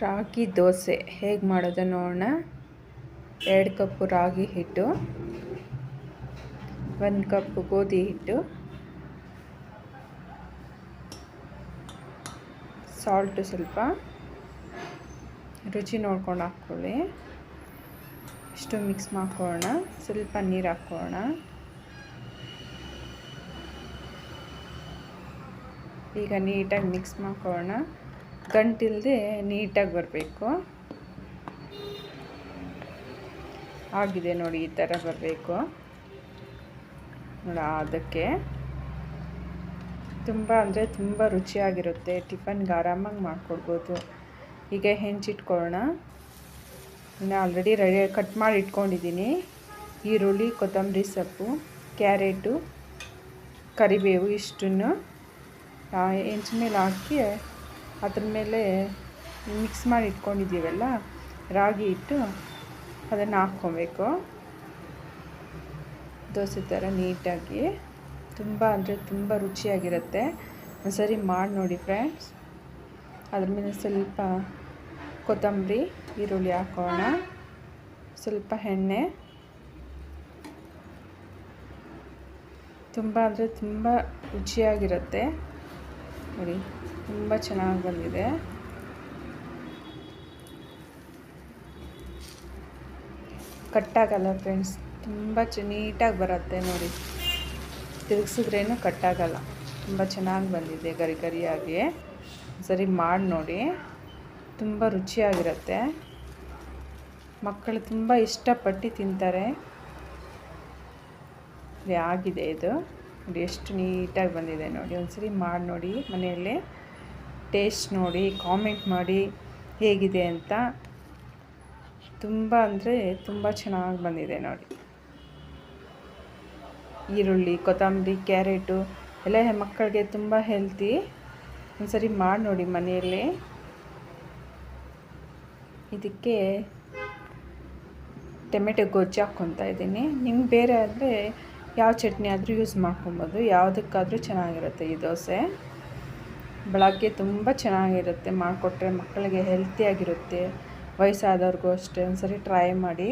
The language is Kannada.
ರಾಗಿ ದೋಸೆ ಹೇಗೆ ಮಾಡೋದು ನೋಡೋಣ. ಎರಡು ಕಪ್ಪು ರಾಗಿ ಹಿಟ್ಟು, ಒಂದು ಕಪ್ ಗೋಧಿ ಹಿಟ್ಟು ಸಾಲ್ಟು ಸ್ವಲ್ಪ. ರುಚಿ ನೋಡ್ಕೊಂಡು ಹಾಕ್ಕೊಳ್ಳಿ. ಇಷ್ಟು ಮಿಕ್ಸ್ ಮಾಡ್ಕೊಳ್ಳೋಣ. ಸ್ವಲ್ಪ ನೀರು ಹಾಕ್ಕೊಳ್ಳೋಣ. ಈಗ ನೀಟಾಗಿ ಮಿಕ್ಸ್ ಮಾಡ್ಕೊಳ್ಳೋಣ. ಗಂಟಿಲ್ಲದೆ ನೀಟಾಗಿ ಬರಬೇಕು. ಆಗಿದೆ ನೋಡಿ ಈ ಥರ ಬರಬೇಕು. ನೋಡ, ಅದಕ್ಕೆ ತುಂಬ ಅಂದರೆ ತುಂಬ ರುಚಿಯಾಗಿರುತ್ತೆ. ಟಿಫನ್ಗೆ ಆರಾಮಾಗಿ ಮಾಡಿಕೊಡ್ಬೋದು. ಈಗ ಹೆಂಚಿಟ್ಕೊಳ್ಳೋಣ. ಇನ್ನು ಆಲ್ರೆಡಿ ರೆಡಿ, ಕಟ್ ಮಾಡಿ ಇಟ್ಕೊಂಡಿದ್ದೀನಿ. ಈರುಳ್ಳಿ, ಕೊತ್ತಂಬರಿ ಸೊಪ್ಪು, ಕ್ಯಾರೆಟು, ಕರಿಬೇವು ಇಷ್ಟನ್ನು ಹೆಂಚ ಮೇಲೆ ಹಾಕಿ ಅದ್ರ ಮೇಲೆ ಮಿಕ್ಸ್ ಮಾಡಿ ಇಟ್ಕೊಂಡಿದ್ದೀವಲ್ಲ, ರಾಗಿ ಇಟ್ಟು ಅದನ್ನು ಹಾಕ್ಕೊಬೇಕು. ದೋಸೆ ಥರ ನೀಟಾಗಿ. ತುಂಬ ಅಂದರೆ ತುಂಬ ರುಚಿಯಾಗಿರುತ್ತೆ. ಒಂದ್ಸರಿ ಮಾಡಿ ನೋಡಿ ಫ್ರೆಂಡ್ಸ್ ಅದ್ರ ಮೇಲೆ ಸ್ವಲ್ಪ ಕೊತ್ತಂಬರಿ, ಈರುಳ್ಳಿ ಹಾಕೋಣ. ಸ್ವಲ್ಪ ಎಣ್ಣೆ. ತುಂಬ ಅಂದರೆ ತುಂಬ ರುಚಿಯಾಗಿರುತ್ತೆ. ನೋಡಿ, ತುಂಬ ಚೆನ್ನಾಗಿ ಬಂದಿದೆ. ಕಟ್ಟಾಗಲ್ಲ ಫ್ರೆಂಡ್ಸ್, ತುಂಬ ಚ, ನೀಟಾಗಿ ಬರುತ್ತೆ ನೋಡಿ. ತಿರುಗಿಸಿದ್ರೇನು ಕಟ್ಟಾಗಲ್ಲ. ತುಂಬ ಚೆನ್ನಾಗಿ ಬಂದಿದೆ ಗರಿ ಗರಿಯಾಗಿ ಸರಿ ಮಾಡಿ ನೋಡಿ. ತುಂಬ ರುಚಿಯಾಗಿರುತ್ತೆ. ಮಕ್ಕಳು ತುಂಬ ಇಷ್ಟಪಟ್ಟು ತಿಂತಾರೆ. ಆಗಿದೆ ಇದು. ನೋಡಿ, ಎಷ್ಟು ನೀಟಾಗಿ ಬಂದಿದೆ ನೋಡಿ. ಒಂದ್ಸರಿ ಮಾಡಿ ನೋಡಿ, ಮನೆಯಲ್ಲೇ ಟೇಸ್ಟ್ ನೋಡಿ ಕಾಮೆಂಟ್ ಮಾಡಿ ಹೇಗಿದೆ ಅಂತ. ತುಂಬ ಅಂದರೆ ತುಂಬ ಚೆನ್ನಾಗಿ ಬಂದಿದೆ ನೋಡಿ. ಈರುಳ್ಳಿ, ಕೊತ್ತಂಬರಿ, ಕ್ಯಾರೆಟು ಎಲ್ಲ ಮಕ್ಕಳಿಗೆ ತುಂಬ ಹೆಲ್ತಿ. ಒಂದ್ಸರಿ ಮಾಡಿ ನೋಡಿ ಮನೆಯಲ್ಲಿ. ಇದಕ್ಕೆ ಟೊಮೆಟೊ ಗೊಜ್ಜು ಹಾಕ್ಕೊತಾ ಇದ್ದೀನಿ. ನಿಮ್ಗೆ ಬೇರೆ ಆದರೆ ಯಾವ ಚಟ್ನಿ ಆದರೂ ಯೂಸ್ ಮಾಡ್ಕೊಬೋದು. ಯಾವುದಕ್ಕಾದರೂ ಚೆನ್ನಾಗಿರುತ್ತೆ ಈ ದೋಸೆ. ಬೆಳಗ್ಗೆ ತುಂಬ ಚೆನ್ನಾಗಿರುತ್ತೆ. ಮಾಡಿಕೊಟ್ರೆ ಮಕ್ಕಳಿಗೆ ಹೆಲ್ತಿಯಾಗಿರುತ್ತೆ ವಯಸ್ಸಾದವ್ರಿಗೂ ಅಷ್ಟೇ. ಒಂದ್ಸರಿ ಟ್ರೈ ಮಾಡಿ.